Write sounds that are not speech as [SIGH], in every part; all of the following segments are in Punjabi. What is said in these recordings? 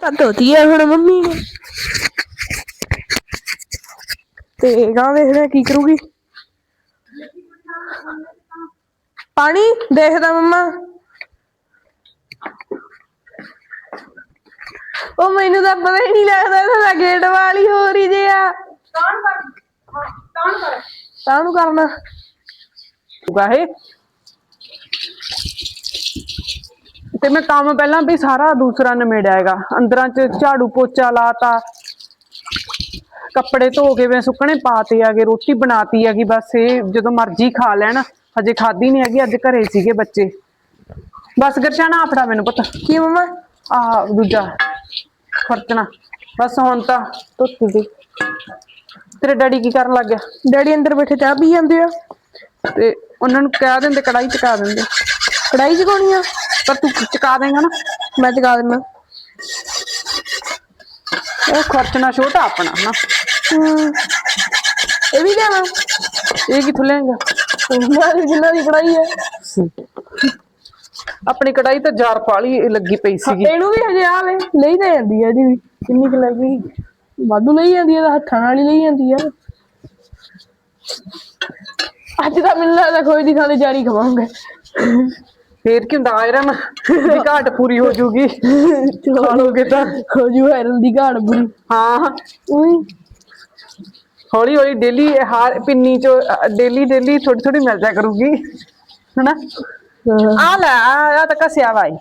ਤਾਂ ਧੋਤੀ ਹੈ ਹੁਣ ਮੰਮੀ ਨੇ। ਤੇ ਗਾਂ ਦੇਖਦੇ ਹਾਂ ਕੀ ਕਰੂਗੀ। ਪਾਣੀ ਦੇਖਦਾ ਮੰਮਾ। ਉਹ ਮੈਨੂੰ ਤਾਂ ਪਤਾ ਹੀ ਨਹੀਂ ਲੱਗਦਾ ਇਹਦਾ ਗੇਟ ਵਾਲੀ ਹੋ ਰਹੀ ਜੇ ਆ। ਕੌਣ ਕਰ। ਕੌਣ ਕਰ। ਤਾਂ ਨੂੰ ਕਰਨਾ। ਗਾਹੇ ਤੇ ਮੈਂ ਕੰਮ ਪਹਿਲਾਂ ਵੀ ਸਾਰਾ ਦੂਸਰਾ ਨਿਮੇੜਿਆ ਹੈਗਾ। ਅੰਦਰਾਂ ਚ ਝਾੜੂ ਪੋਚਾ ਲਾਤਾ। ਕੱਪੜੇ ਧੋ ਕੇ ਮੈਂ ਸੁੱਕਣੇ ਪਾਤੇ ਆਗੇ ਰੋਟੀ ਬਣਾਤੀ ਹੈਗੀ ਬਸ ਇਹ ਜਦੋਂ ਮਰਜ਼ੀ ਖਾ ਲੈਣ। ਹਜੇ ਖਾਦੀ ਨਹੀਂ ਹੈਗੀ ਅੱਜ ਘਰੇ ਸੀਗੇ ਬੱਚੇ। ਬਸ ਗਰਸ਼ਾਨਾ ਆਪੜਾ ਮੈਨੂੰ ਪਤਾ। ਕੀ ਮੰਮਾ? ਆ ਦੂਜਾ ਖਰਚਣਾ। ਬਸ ਹੁਣ ਤਾਂ ਧੁੱਤ ਦੀ। ਤੇਰੇ ਡੈਡੀ ਕੀ ਕਰਨ ਲੱਗ ਗਿਆ? ਡੈਡੀ ਅੰਦਰ ਬੈਠੇ ਚਾਹ ਪੀ ਜਾਂਦੇ ਆ। ਤੇ ਉਹਨਾਂ ਨੂੰ ਕਹਿ ਦਿੰਦੇ ਕੜਾਈ ਚਕਾ ਦਿੰਦੇ। ਕੜਾਈ ਚਕਾਉਣੀ ਆ? ਪਰ ਤੂੰ ਚਕਾ ਦੇਂਗਾ ਨਾ ਮੈਂ ਚਕਾ ਦਿੰਦਾ ਇਹ ਖਰਚਣਾ ਛੋਟਾ ਆਪਣਾ ਨਾ ਇਹ ਵੀ ਦੇਵਾਂ ਇਹ ਕਿੱਥੋਂ ਲੈਂਗਾ ਮਾਰੀ ਜਿੰਨਾ ਦੀ ਕੜਾਈ ਹੈ ਆਪਣੀ ਕੜਾਈ ਤਾਂ ਜਾਰ ਪਾਲੀ ਲੱਗੀ ਪਈ ਸੀਗੀ। ਇਹਨੂੰ ਵੀ ਹਜੇ ਆ ਵੇ ਲਈ ਤਾਂ ਜਾਂਦੀ ਆ ਇਹਦੀ ਵੀ। ਕਿੰਨੀ ਕੁ ਲੱਗੀ? ਵਾਧੂ ਲਈ ਜਾਂਦੀ ਆ ਤਾਂ ਹੱਥਾਂ ਨਾਲ ਹੀ ਲਈ ਜਾਂਦੀ ਆ। ਅੱਜ ਤਾਂ ਮੈਨੂੰ ਲੱਗਦਾ ਕੋਈ ਦੀ ਤੇ ਜਾਰੀ ਖਵਾਉਂਗੇ। ਫੇਰ ਕੀ ਹੁੰਦਾ ਆਇਰਨ ਦੀ ਘਾਟ ਪੂਰੀ ਹੋ ਜੂਗੀ। ਖਾ ਤਾਂ। ਹੋ ਜੂ ਆਇਰਨ ਦੀ ਘਾਟ ਪੂਰੀ। ਹਾਂ ਉਈ। ਹੌਲੀ ਹੌਲੀ ਡੇਲੀ ਹਾਰ ਪਿੰਨੀ ਚ ਡੇਲੀ ਡੇਲੀ ਥੋੜੀ ਥੋੜੀ ਮਿਲ ਜਾ ਕਰੂਗੀ ਹਨਾ? ਆ ਲੈ ਆ ਤਾਂ ਕਸਿਆ ਵਾਈ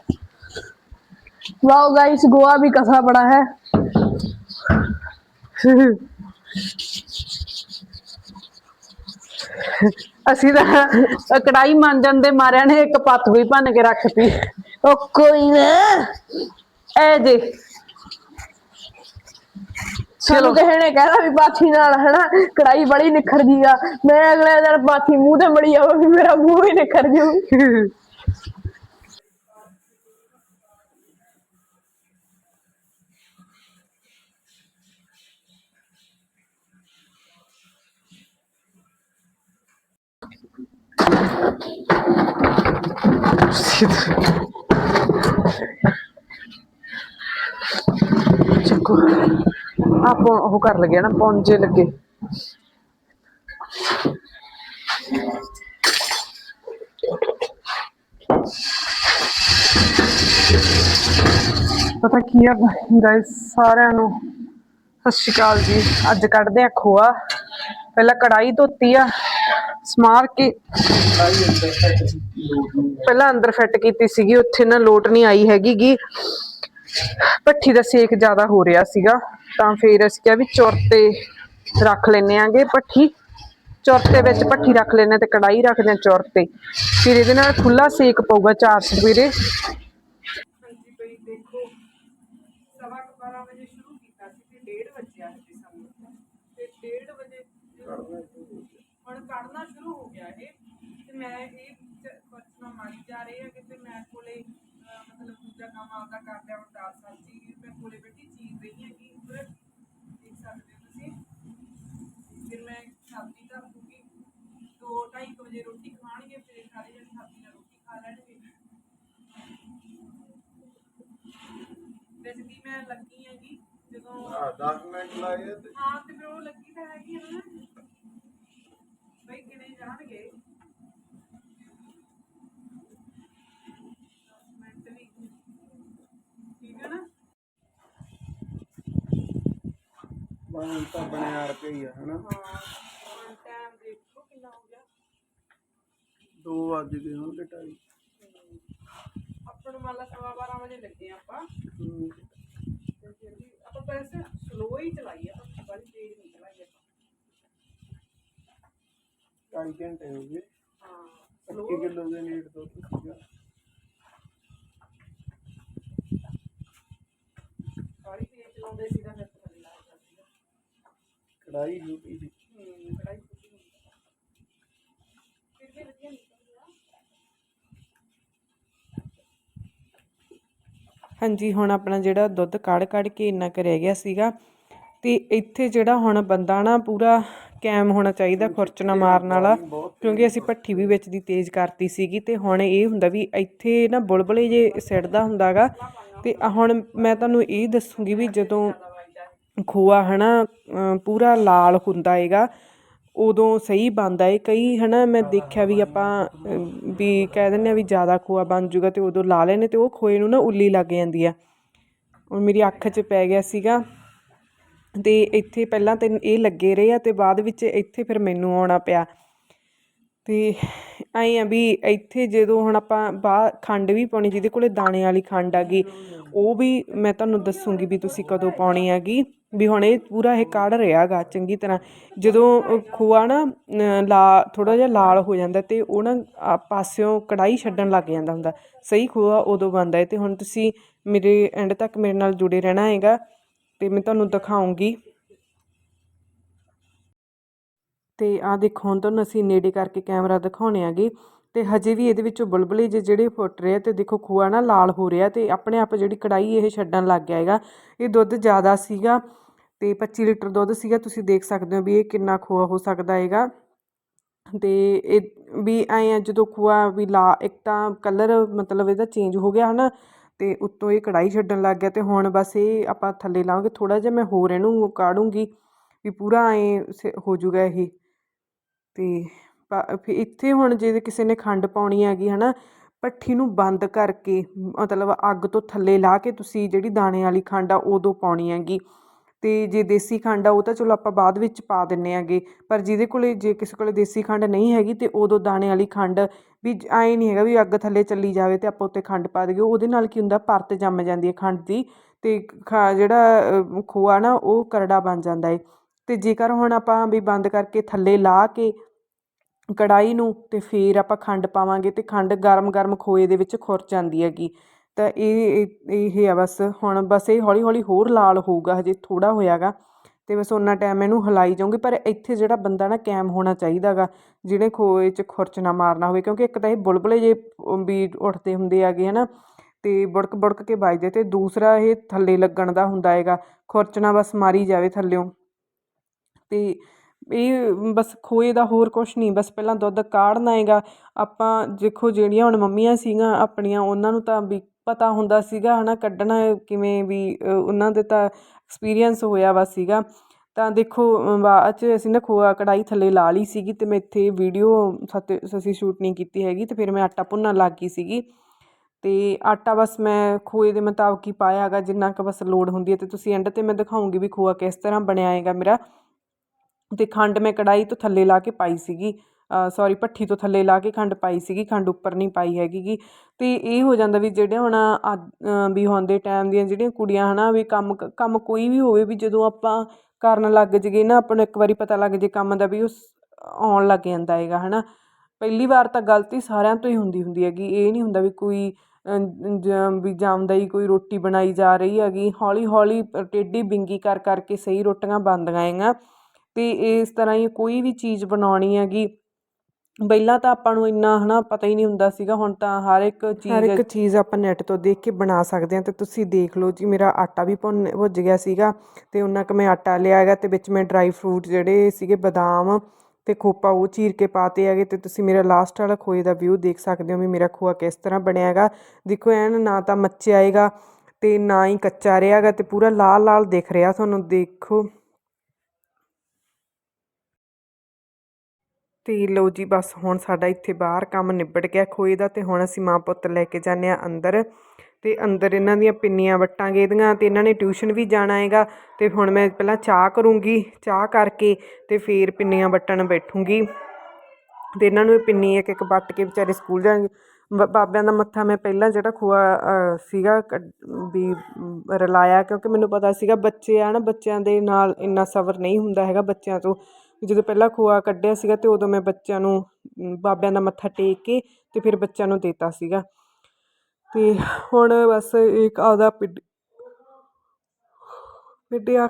ਵਾਓ ਗਾਇਸ ਗੋਆ ਵੀ ਕਸਾ ਬੜਾ ਹੈ। [LAUGHS] ਅਸੀਂ ਤਾਂ ਕੜਾਈ ਮਾਂਜਣ ਦੇ ਮਾਰਿਆ ਨੇ ਇੱਕ ਪੱਤ ਵੀ ਭੰਨ ਕੇ ਰੱਖ ਪੀ ਉਹ ਕੋਈ ਨਾ। ਐ ਦੇ ਸਾਨੂੰ ਕਹਿਣੇ ਕਹਿਦਾ ਵੀ ਬਾਥੀ ਨਾਲ ਹਨਾ? ਕੜਾਈ ਬੜੀ ਨਿਖਰ ਗਈ ਆ। ਮੈਂ ਅਗਲੇ ਦਿਨ ਬਾਥੀ ਮੂੰਹ ਤੇ ਮੜੀ ਆਵਾਂ ਵੀ ਮੇਰਾ ਮੂੰਹ ਹੀ ਨਿਖਰ ਜੂ [LAUGHS] ਚੱਕੋ। ਆਪਾਂ ਉਹ ਕਰ ਲਗੇ ਨਾ, ਪੌਂਜੇ ਲੱਗੇ। ਪਤਾ ਕੀ ਆ ਗਾਇਸ ਸਾਰਿਆਂ ਨੂੰ? ਸਤਿ ਸ਼੍ਰੀ ਅਕਾਲ ਜੀ। ਅੱਜ ਕੱਢਦੇ ਆ ਖੋਆ। ਪਹਿਲਾਂ ਕੜਾਈ ਧੋਤੀ ਆ ਸਮਾਰ ਕੇ ਪਹਿਲਾਂ ਅੰਦਰ ਫਿੱਟ ਕੀਤੀ ਸੀਗੀ ਉੱਥੇ ਨਾ ਲੋਟ ਨਹੀਂ ਆਈ ਹੈਗੀਗੀ ਭੱਠੀ ਦਾ ਸੇਕ ਜ਼ਿਆਦਾ ਹੋ ਰਿਹਾ ਸੀਗਾ ਤਾਂ ਫਿਰ ਅਸੀਂ ਕਿਹਾ ਵੀ ਚੁਰ ਤੇ ਰੱਖ ਲੈਨੇ ਆਂਗੇ ਭੱਠੀ। ਚੁਰ ਤੇ ਵਿੱਚ ਭੱਠੀ ਰੱਖ ਲੈਨੇ ਤੇ ਕੜਾਈ ਰੱਖਦੇ ਆ ਚੁਰ ਤੇ ਫਿਰ ਇਹਦੇ ਨਾਲ ਖੁੱਲਾ ਸੇਕ ਪਊਗਾ ਚਾਰ ਸਵੇਰੇ ਹਾਂਜੀ ਬਈ ਦੇਖੋ ਸਵਾ ਕੁ ਬਾਰਾਂ ਵਜੇ ਸ਼ੁਰੂ ਕੀਤਾ ਸੀ ਤੇ 1:30 ਵਜੇ ਆ ਸੀ ਸਾਨੂੰ ਤੇ 1:30 ਵਜੇ ਹੁਣ ਕੱਢਣਾ ਸ਼ੁਰੂ ਹੋ ਗਿਆ ਇਹ ਤੇ ਮੈਂ ਇਹ ਖਰਚਣਾ ਮਾਰੀ ਜਾ ਰਹੀ ਹੈ ਕਿ ਮੈਂ ਕੋਲੇ ਅਹ, ਮਤਲਬ ਦੂਜਾ ਕੰਮ ਆਪਦਾ ਕਰ ਲਿਆ ਹੁਣ ਦਾਲ ਸਬਜ਼ੀ ਮੈਂ ਕੋਲੇ ਬੈਠੀ ਚੀਜ਼ ਰਹੀ ਹੈਗੀ ਉੱਪਰ ਦੇਖ ਸਕਦੇ ਹੋ ਤੁਸੀਂ ਫਿਰ ਮੈਂ ਸਬਜ਼ੀ ਧਰ ਦੂੰਗੀ ਦੋ ਢਾਈ ਕੁ ਵਜੇ ਰੋਟੀ ਖਾਣਗੇ ਫਿਰ ਸਾਰੇ ਜਣੇ ਸਬਜ਼ੀ ਨਾਲ ਰੋਟੀ ਖਾ ਲੈਣਗੇ ਵੈਸੇ ਵੀ ਮੈਂ ਲੱਗੀ ਹੈਗੀ ਆ 10 ਮਿੰਟ ਲਾਏ ਆ ਤੇ ਹਾਂ ਤੇ ਫਿਰ ਉਹ ਲੱਗੀ ਤਾਂ ਹੈਗੀ ਆ ਨਾ। ਬਈ ਕਿਨੇ ਜਾਣਗੇ? ਮਿੰਟ ਵੀ। ਠੀਕ ਹੈ ਨਾ? ਬਣ ਤਾਂ ਬਣਿਆ ਰੁਪਏ ਹੀ ਆ ਹਨਾ? ਹਾਂ ਟਾਈਮ ਦੇਖੋ ਕਿੰਨਾ ਹੋ ਗਿਆ। 2 ਵਜ ਗਏ ਹੁਣ ਤੇ ਢਾਈ। ਆਪਾਂ ਨੂੰ ਮੰਨ ਲਾ ਸਵਾ 12 ਵਜੇ ਲੱਗੇ ਆਪਾਂ। ਆਪਾਂ ਵੈਸੇ ਸਲੋ ਹੀ ਚਲਾਈਏ ਆਪਾਂ ਬੜੀ ਤੇਜ਼ ਨਹੀਂ ਚਲਾਈਏ ਆਪਾਂ। ਢਾਈ ਘੰਟੇ ਹੋ ਗਏ। ਹਾਂ 25 ਕਿਲੋ ਦੇ ਨੀਡ ਤੋਂ ਸੀਗਾ ਸਾਰੀ ਤੇਜ਼ ਚਲਾਉਂਦੇ ਸੀ ਤਾਂ ਫਿਰ ਥੱਲੇ ਲੱਗ ਜਾਂਦੀ ਆ ਕੜਾਈ ਛੋਟੀ ਸੀ ਹੂੰ ਕੜਾਈ ਛੋਟੀ ਹੁੰਦੀ ਆ ਫਿਰ ਵੀ ਵਧੀਆ ਨਿਕਲ ਗਿਆ ਹਾਂਜੀ, ਹੁਣ ਆਪਣਾ ਜਿਹੜਾ ਦੁੱਧ ਕੜ ਕੜ ਕੇ ਇੰਨਾ ਕੁ ਰਹਿ ਗਿਆ ਸੀਗਾ ਤੇ ਇੱਥੇ ਜਿਹੜਾ ਹੁਣ ਬੰਦਾ ਨਾ ਪੂਰਾ ਕੈਮ ਹੋਣਾ ਚਾਹੀਦਾ ਖੁਰਚਣਾ ਮਾਰਨ ਵਾਲਾ, ਕਿਉਂਕਿ ਅਸੀਂ ਭੱਠੀ ਵੀ ਵਿੱਚ ਦੀ ਤੇਜ਼ ਕਰਤੀ ਸੀਗੀ ਤੇ ਹੁਣ ਇਹ ਹੁੰਦਾ ਵੀ ਇੱਥੇ ਨਾ ਬੁਲਬੁਲੇ ਜੇ ਸਿੜਦਾ ਹੁੰਦਾਗਾ ਤੇ ਆਹ ਹੁਣ ਮੈਂ ਤੁਹਾਨੂੰ ਇਹ ਦੱਸੂਗੀ ਵੀ ਜਦੋਂ ਖੋਆ ਹਨਾ ਅਮ ਪੂਰਾ ਲਾਲ ਹੁੰਦਾ ਹੈਗਾ ਉਦੋਂ ਸਹੀ ਬਣਦਾ ਏ। ਕਈ ਹਨਾ ਮੈਂ ਦੇਖਿਆ ਵੀ ਆਪਾਂ ਵੀ ਕਹਿ ਦਿੰਦੇ ਆ ਵੀ ਜ਼ਿਆਦਾ ਖੋਆ ਬਣ ਜੂਗਾ ਤੇ ਉਦੋਂ ਲਾ ਲੈਣੇ ਤੇ ਉਹ ਖੋਏ ਨੂੰ ਨਾ ਉੱਲੀ ਲੱਗ ਜਾਂਦੀ ਆ। ਉਹ ਮੇਰੀ ਅੱਖ 'ਚ ਪੈ ਗਿਆ ਸੀਗਾ ਤੇ ਇੱਥੇ ਪਹਿਲਾਂ ਤੇ ਇਹ ਲੱਗੇ ਰਹੇ ਆ ਤੇ ਬਾਅਦ ਵਿੱਚ ਇੱਥੇ ਫਿਰ ਮੈਨੂੰ ਆਉਣਾ ਪਿਆ। ਤੇ ਐਂ ਆ ਵੀ ਇੱਥੇ ਜਦੋਂ ਹੁਣ ਆਪਾਂ ਬਾਹ ਖੰਡ ਵੀ ਪਾਉਣੀ ਜਿਹਦੇ ਕੋਲੇ ਦਾਣੇ ਵਾਲੀ ਖੰਡ ਆਗੀ ਉਹ ਵੀ ਮੈਂ ਤੁਹਾਨੂੰ ਦੱਸੂਗੀ ਵੀ ਤੁਸੀਂ ਕਦੋਂ ਪਾਉਣੀ ਹੈਗੀ। ਵੀ ਹੁਣ ਇਹ ਪੂਰਾ ਇਹ ਕੜ ਰਿਹਾਗਾ, ਚੰਗੀ ਤਰ੍ਹਾਂ। ਜਦੋਂ ਖੋਆ ਨਾ ਲਾ ਥੋੜਾ ਜਿਹਾ ਲਾਲ ਹੋ ਜਾਂਦਾ ਤੇ ਉਹ ਨਾ ਪਾਸਿਓਂ ਕੜਾਈ ਛੱਡਣ ਲੱਗ ਜਾਂਦਾ ਹੁੰਦਾ। ਸਹੀ ਖੋਆ ਉਦੋਂ ਬਣਦਾ ਹੈ ਤੇ ਹੁਣ ਤੁਸੀਂ ਮੇਰੇ ਐਂਡ ਤੱਕ ਮੇਰੇ ਨਾਲ ਜੁੜੇ ਰਹਿਣਾ ਹੈਗਾ ਤੇ ਮੈਂ ਤੁਹਾਨੂੰ ਦਿਖਾਉਂਗੀ। ਤੇ ਆ ਦੇਖੋ, ਹੁਣ ਤੁਹਾਨੂੰ ਅਸੀਂ ਨੇੜੇ ਕਰਕੇ ਕੈਮਰਾ ਦਿਖਾਉਣੇ ਆਗੇ ਤੇ ਹਜੇ ਵੀ ਇਹਦੇ ਵਿੱਚੋਂ ਬੁਲਬੁਲੇ ਜੇ ਜਿਹੜੇ ਫੁੱਟ ਰਹੇ ਆ ਤੇ ਦੇਖੋ ਖੂਆ ਨਾ ਲਾਲ ਹੋ ਰਿਹਾ ਤੇ ਆਪਣੇ ਆਪ ਜਿਹੜੀ ਕੜਾਈ ਇਹ ਛੱਡਣ ਲੱਗ ਗਿਆ ਹੈਗਾ। ਇਹ ਦੁੱਧ ਜ਼ਿਆਦਾ ਸੀਗਾ ਅਤੇ ਪੱਚੀ ਲੀਟਰ ਦੁੱਧ ਸੀਗਾ, ਤੁਸੀਂ ਦੇਖ ਸਕਦੇ ਹੋ ਵੀ ਇਹ ਕਿੰਨਾ ਖੋਆ ਹੋ ਸਕਦਾ ਹੈਗਾ। ਅਤੇ ਇਹ ਵੀ ਐਂ ਆ, ਜਦੋਂ ਖੋਆ ਵੀ ਲਾ, ਇੱਕ ਤਾਂ ਕਲਰ ਮਤਲਬ ਇਹਦਾ ਚੇਂਜ ਹੋ ਗਿਆ ਹੈ ਨਾ ਅਤੇ ਉੱਤੋਂ ਇਹ ਕੜਾਈ ਛੱਡਣ ਲੱਗ ਗਿਆ ਅਤੇ ਹੁਣ ਬਸ ਇਹ ਆਪਾਂ ਥੱਲੇ ਲਾਵਾਂਗੇ, ਥੋੜ੍ਹਾ ਜਿਹਾ ਮੈਂ ਹੋਰ ਇਹਨੂੰ ਕਾੜੂੰਗੀ ਵੀ ਪੂਰਾ ਐਂ ਸ- ਹੋ ਜੂਗਾ ਇਹ। ਅਤੇ ਫਿਰ ਇੱਥੇ ਹੁਣ ਜੇ ਕਿਸੇ ਨੇ ਖੰਡ ਪਾਉਣੀ ਹੈਗੀ ਹੈ ਨਾ ਭੱਠੀ ਨੂੰ ਬੰਦ ਕਰਕੇ, ਮਤਲਬ ਅੱਗ ਤੋਂ ਥੱਲੇ ਲਾ ਕੇ ਤੁਸੀਂ ਜਿਹੜੀ ਦਾਣੇ ਵਾਲੀ ਖੰਡ ਆ, ਉਦੋਂ ਪਾਉਣੀ ਹੈਗੀ। ਅਤੇ ਜੇ ਦੇਸੀ ਖੰਡ ਆ ਉਹ ਤਾਂ ਚਲੋ ਆਪਾਂ ਬਾਅਦ ਵਿੱਚ ਪਾ ਦਿੰਦੇ ਆਗੇ। ਪਰ ਜਿਹਦੇ ਕੋਲ ਜੇ ਕਿਸੇ ਕੋਲ ਦੇਸੀ ਖੰਡ ਨਹੀਂ ਹੈਗੀ ਤੇ ਉਦੋਂ ਦਾਣੇ ਵਾਲੀ ਖੰਡ ਵੀ ਐਂ ਨਹੀਂ ਹੈਗਾ ਵੀ ਅੱਗ ਥੱਲੇ ਚੱਲੀ ਜਾਵੇ ਤੇ ਆਪਾਂ ਉੱਤੇ ਖੰਡ ਪਾ ਦਈਏ। ਉਹਦੇ ਨਾਲ ਕੀ ਹੁੰਦਾ ਪਰਤ ਜੰਮ ਜਾਂਦੀ ਹੈ ਖੰਡ ਦੀ ਅਤੇ ਖਾ ਜਿਹੜਾ ਅ, ਖੋਆ ਨਾ ਉਹ ਕਰੜਾ ਬਣ ਜਾਂਦਾ ਏ। ਅਤੇ ਜੇਕਰ ਹੁਣ ਆਪਾਂ ਵੀ ਬੰਦ ਕਰਕੇ ਥੱਲੇ ਲਾ ਕੇ ਕੜਾਈ ਨੂੰ ਤੇ ਫਿਰ ਆਪਾਂ ਖੰਡ ਪਾਵਾਂਗੇ ਤੇ ਖੰਡ ਗਰਮ ਗਰਮ ਖੋਏ ਦੇ ਵਿੱਚ ਖੁਰ ਜਾਂਦੀ ਹੈਗੀ। ਤਾਂ ਇਹ, ਇਹ- ਆ ਬਸ। ਹੁਣ ਬਸ ਇਹ ਹੌਲੀ ਹੌਲੀ ਹੋਰ ਲਾਲ ਹੋਊਗਾ, ਹਜੇ ਥੋੜਾ ਹੋਇਆਗਾ ਅਤੇ ਬਸ ਉਹਨਾਂ ਟਾਈਮ ਇਹਨੂੰ ਹਿਲਾਈ ਜਾਊਂਗੀ। ਪਰ ਇੱਥੇ ਜਿਹੜਾ ਬੰਦਾ ਨਾ ਕੈਮ ਹੋਣਾ ਚਾਹੀਦਾ ਗਾ ਜਿਹੜੇ ਖੋਏ 'ਚ ਖੁਰਚ ਨਾ ਮਾਰਨਾ ਹੋਵੇ, ਕਿਉਂਕਿ ਇੱਕ ਤਾਂ ਇਹ ਬੁਲਬੁਲੇ ਜੇ ਵੀ ਉੱਠਦੇ ਹੁੰਦੇ ਹੈਗੇ ਹਨਾ, ਤੇ ਬੁੜਕ ਬੁੜਕ ਕੇ ਵੱਜਦੇ ਤੇ ਦੂਸਰਾ ਇਹ ਥੱਲੇ ਲੱਗਣ ਦਾ ਹੁੰਦਾ ਹੈਗਾ ਖੁਰਚਣਾ ਬਸ ਮਾਰੀ ਜਾਵੇ ਥੱਲਿਓਂ। ਤੇ ਇਹ ਬਸ ਖੋਏ ਦਾ ਹੋਰ ਕੁਛ ਨਹੀਂ, ਬਸ ਪਹਿਲਾਂ ਦੁੱਧ ਕਾੜਨਾ ਹੈਗਾ। ਆਪਾਂ ਦੇਖੋ ਜਿਹੜੀਆਂ ਹੁਣ ਮੰਮੀਆਂ ਸੀਗੀਆਂ, ਆਪਣੀਆਂ, ਉਹਨਾਂ ਨੂੰ ਤਾਂ ਵੀ ਪਤਾ ਹੁੰਦਾ ਸੀਗਾ ਹੈ ਨਾ ਕੱਢਣਾ ਕਿਵੇਂ ਵੀ ਉਹਨਾਂ ਦੇ ਤਾਂ ਐਕਸਪੀਰੀਅੰਸ ਹੋਇਆ ਵਾ ਸੀਗਾ। ਤਾਂ ਦੇਖੋ ਬਾਅਦ 'ਚ ਅਸੀਂ ਨਾ ਖੋਆ, ਕੜਾਹੀ ਥੱਲੇ ਲਾ ਲਈ ਸੀਗੀ ਅਤੇ ਮੈਂ ਇੱਥੇ ਵੀਡੀਓ ਸਤ, ਅਸੀਂ ਸ਼ੂਟ ਨਹੀਂ ਕੀਤੀ ਹੈਗੀ ਅਤੇ ਫਿਰ ਮੈਂ ਆਟਾ ਭੁੰਨਣ ਲੱਗ ਗਈ ਸੀਗੀ। ਅਤੇ ਆਟਾ ਬਸ ਮੈਂ ਖੋਏ ਦੇ ਮੁਤਾਬਕ ਹੀ ਪਾਇਆ ਹੈਗਾ, ਜਿੰਨਾ ਕੁ ਬਸ ਲੋੜ ਹੁੰਦੀ ਹੈ। ਅਤੇ ਤੁਸੀਂ ਐਂਡ ਤੇ ਮੈਂ ਦਿਖਾਉਂਗੀ ਵੀ ਖੋਆ ਕਿਸ ਤਰ੍ਹਾਂ ਬਣਿਆ ਹੈਗਾ ਮੇਰਾ। ਅਤੇ ਖੰਡ ਮੈਂ ਕੜਾਹੀ ਤੋਂ ਥੱਲੇ ਲਾ ਕੇ ਪਾਈ ਸੀਗੀ। ਸੌਰੀ ਭੱਠੀ ਤੋਂ ਥੱਲੇ ਲਾਹ ਕੇ ਖੰਡ ਪਾਈ ਸੀਗੀ ਖੰਡ ਉੱਪਰ ਨਹੀਂ ਪਾਈ ਹੈਗੀ ਗੀ। ਅਤੇ ਇਹ ਹੋ ਜਾਂਦਾ ਵੀ ਜਿਹੜੇ ਹੁਣ ਅੱਜ, ਅ, ਵੀ ਹੁੰਦੇ ਟਾਈਮ ਦੀਆਂ ਜਿਹੜੀਆਂ ਕੁੜੀਆਂ ਹੈ ਨਾ ਵੀ ਕੰਮ ਕ- ਕੰਮ ਕੋਈ ਵੀ ਹੋਵੇ ਵੀ ਜਦੋਂ ਆਪਾਂ ਕਰਨ ਲੱਗ ਜਗੇ ਨਾ ਆਪਾਂ ਨੂੰ ਇੱਕ ਵਾਰੀ ਪਤਾ ਲੱਗ ਜੇ ਕੰਮ ਦਾ ਵੀ ਉਸ ਆਉਣ ਲੱਗ ਜਾਂਦਾ ਹੈਗਾ ਹੈ ਨਾ ਪਹਿਲੀ ਵਾਰ ਤਾਂ ਗਲਤੀ ਸਾਰਿਆਂ ਤੋਂ ਹੀ ਹੁੰਦੀ ਹੁੰਦੀ ਹੈਗੀ। ਇਹ ਨਹੀਂ ਹੁੰਦਾ ਵੀ ਕੋਈ ਵੀ ਜੰਮਦਾ ਹੀ ਕੋਈ ਰੋਟੀ ਬਣਾਈ ਜਾ ਰਹੀ ਹੈਗੀ। ਹੌਲੀ ਹੌਲੀ ਟੇਢੀ ਬਿੰਗੀ ਕਰ ਕਰਕੇ ਸਹੀ ਰੋਟੀਆਂ ਬਣਦੀਆਂ ਹੈਗੀਆਂ। ਅਤੇ ਇਸ ਤਰ੍ਹਾਂ ਹੀ ਕੋਈ ਵੀ ਚੀਜ਼ ਬਣਾਉਣੀ ਹੈਗੀ ਪਹਿਲਾਂ ਤਾਂ ਆਪਾਂ ਨੂੰ ਇੰਨਾ ਹਨਾ ਪਤਾ ਹੀ ਨਹੀਂ ਹੁੰਦਾ ਸੀਗਾ ਹੁਣ ਤਾਂ ਹਰ ਇੱਕ ਚੀਜ਼ ਹਰ ਇੱਕ ਚੀਜ਼ ਆਪਾਂ ਨੈਟ ਤੋਂ ਦੇਖ ਕੇ ਬਣਾ ਸਕਦੇ ਹਾਂ ਤੇ ਤੁਸੀਂ ਦੇਖ ਲਓ ਜੀ ਮੇਰਾ ਆਟਾ ਵੀ ਭੁੰਨ ਭੁੱਜ ਗਿਆ ਸੀਗਾ ਤੇ ਉਹਨਾਂ ਕੁ ਮੈਂ ਆਟਾ ਲਿਆ ਹੈਗਾ ਤੇ ਵਿੱਚ ਮੈਂ ਡਰਾਈ ਫਰੂਟ ਜਿਹੜੇ ਸੀਗੇ ਬਦਾਮ ਤੇ ਖੋਪਾ ਉਹ ਚੀਰ ਕੇ ਪਾਤੇ ਹੈਗੇ ਤੇ ਤੁਸੀਂ ਮੇਰਾ ਲਾਸਟ ਵਾਲਾ ਖੋਏ ਦਾ ਵਿਊ ਦੇਖ ਸਕਦੇ ਹੋ ਵੀ ਮੇਰਾ ਖੋਆ ਕਿਸ ਤਰ੍ਹਾਂ ਬਣਿਆ ਹੈਗਾ। ਦੇਖੋ ਐਨ ਨਾ ਤਾਂ ਮੱਚਿਆ ਹੈਗਾ ਤੇ ਨਾ ਹੀ ਕੱਚਾ ਰਿਹਾ ਹੈਗਾ ਤੇ ਪੂਰਾ ਲਾਲ ਲਾਲ ਦਿਖ ਰਿਹਾ ਤੁਹਾਨੂੰ ਦੇਖੋ। ਤੇ ਲਓ ਜੀ ਬਸ ਹੁਣ ਸਾਡਾ ਇੱਥੇ ਬਾਹਰ ਕੰਮ ਨਿਬੜ ਗਿਆ ਖੋਏ ਦਾ ਤੇ ਹੁਣ ਅਸੀਂ ਮਾਂ ਪੁੱਤ ਲੈ ਕੇ ਜਾਂਦੇ ਆ ਅੰਦਰ। ਤੇ ਅੰਦਰ ਇਹਨਾਂ ਦੀਆਂ ਪਿੰਨੀਆਂ ਵੱਟਾਂਗੇ ਇਹਦੀਆਂ ਤੇ ਇਹਨਾਂ ਨੇ ਟਿਊਸ਼ਨ ਵੀ ਜਾਣਾ ਹੈਗਾ ਤੇ ਹੁਣ ਮੈਂ ਪਹਿਲਾਂ ਚਾਹ ਕਰੂੰਗੀ, ਚਾਹ ਕਰਕੇ ਤੇ ਫੇਰ ਪਿੰਨੀਆਂ ਵੱਟਣ ਬੈਠੂੰਗੀ। ਤੇ ਇਹਨਾਂ ਨੂੰ ਪਿੰਨੀ ਇੱਕ ਇੱਕ ਵੱਟ ਕੇ ਵਿਚਾਰੇ ਸਕੂਲ ਜਾਣਗੇ। ਬ- ਬਾਬਿਆਂ ਦਾ ਮੱਥਾ ਮੈਂ ਪਹਿਲਾਂ ਜਿਹੜਾ ਖੋਆ ਸੀਗਾ ਵੀ ਰਲਾਇਆ ਕਿਉਂਕਿ ਮੈਨੂੰ ਪਤਾ ਸੀਗਾ ਬੱਚੇ ਆ ਨਾ, ਬੱਚਿਆਂ ਦੇ ਨਾਲ ਇੰਨਾ ਸਬਰ ਨਹੀਂ ਹੁੰਦਾ ਹੈਗਾ ਬੱਚਿਆਂ ਤੋਂ। ਜਦੋਂ ਪਹਿਲਾਂ ਖੋਆ ਕੱਢਿਆ ਸੀਗਾ ਤੇ ਉਦੋਂ ਮੈਂ ਬੱਚਿਆਂ ਨੂੰ ਬਾਬਿਆਂ ਦਾ ਮੱਥਾ ਟੇਕ ਕੇ ਤੇ ਫਿਰ ਬੱਚਿਆਂ ਨੂੰ ਦੇਤਾ ਸੀਗਾ। ਤੇ ਹੁਣ ਬਸ ਇੱਕ ਆਪਦਾ ਪਿੰਡ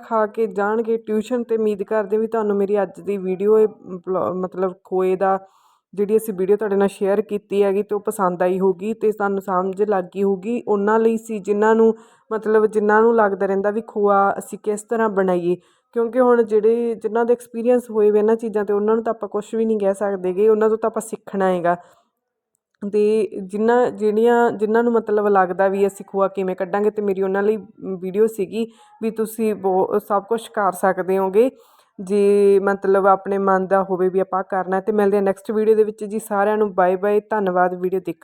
ਖਾ ਕੇ ਜਾਣਗੇ, ਟਿਊਸ਼ਨ ਤੇ ਉਮੀਦ ਕਰਦੇ ਵੀ ਤੁਹਾਨੂੰ ਮੇਰੀ ਅੱਜ ਦੀ ਵੀਡੀਓ, ਇਹ ਮਤਲਬ ਖੋਏ ਦਾ ਜਿਹੜੀ ਅਸੀਂ ਵੀਡੀਓ ਤੁਹਾਡੇ ਨਾਲ ਸ਼ੇਅਰ ਕੀਤੀ ਹੈਗੀ ਤੇ ਉਹ ਪਸੰਦ ਆਈ ਹੋਊਗੀ ਤੇ ਸਾਨੂੰ ਸਮਝ ਲੱਗ ਗਈ ਹੋਊਗੀ। ਉਹਨਾਂ ਲਈ ਸੀ ਜਿਨ੍ਹਾਂ ਨੂੰ ਮਤਲਬ ਜਿਨ੍ਹਾਂ ਨੂੰ ਲੱਗਦਾ ਰਹਿੰਦਾ ਵੀ ਖੋਆ ਅਸੀਂ ਕਿਸ ਤਰ੍ਹਾਂ ਬਣਾਈਏ। ਕਿਉਂਕਿ ਹੁਣ ਜਿਹੜੇ ਜਿਨ੍ਹਾਂ ਦੇ ਐਕਸਪੀਰੀਅੰਸ ਹੋਏ ਵੇ ਇਹਨਾਂ ਚੀਜ਼ਾਂ ਤੇ, ਉਹਨਾਂ ਨੂੰ ਤਾਂ ਆਪਾਂ ਕੁਛ ਵੀ ਨਹੀਂ ਕਹਿ ਸਕਦੇ ਗੇ, ਉਹਨਾਂ ਤੋਂ ਤਾਂ ਆਪਾਂ ਸਿੱਖਣਾ ਹੈਗਾ। ਅਤੇ ਜਿਨ੍ਹਾਂ ਜਿਹੜੀਆਂ ਜਿਨ੍ਹਾਂ ਨੂੰ ਮਤਲਬ ਲੱਗਦਾ ਵੀ ਅਸੀਂ ਖੋਆ ਕਿਵੇਂ ਕੱਢਾਂਗੇ ਤੇ ਮੇਰੀ ਉਹਨਾਂ ਲਈ ਵੀਡੀਓ ਸੀਗੀ ਵੀ ਤੁਸੀਂ ਬਹੁ ਸਭ ਕੁਛ ਕਰ ਸਕਦੇ ਹੋਗੇ। ਜੇ ਮਤਲਬ ਆਪਣੇ ਮਨ ਦਾ ਹੋਵੇ ਵੀ ਆਪਾਂ ਕਰਨਾ ਤੇ ਮਿਲਦੇ ਹਾਂ ਨੈਕਸਟ ਵੀਡੀਓ ਦੇ ਵਿੱਚ ਜੀ। ਸਾਰਿਆਂ ਨੂੰ ਬਾਏ ਬਾਏ ਧੰਨਵਾਦ। ਵੀਡੀਓ ਦੇਖ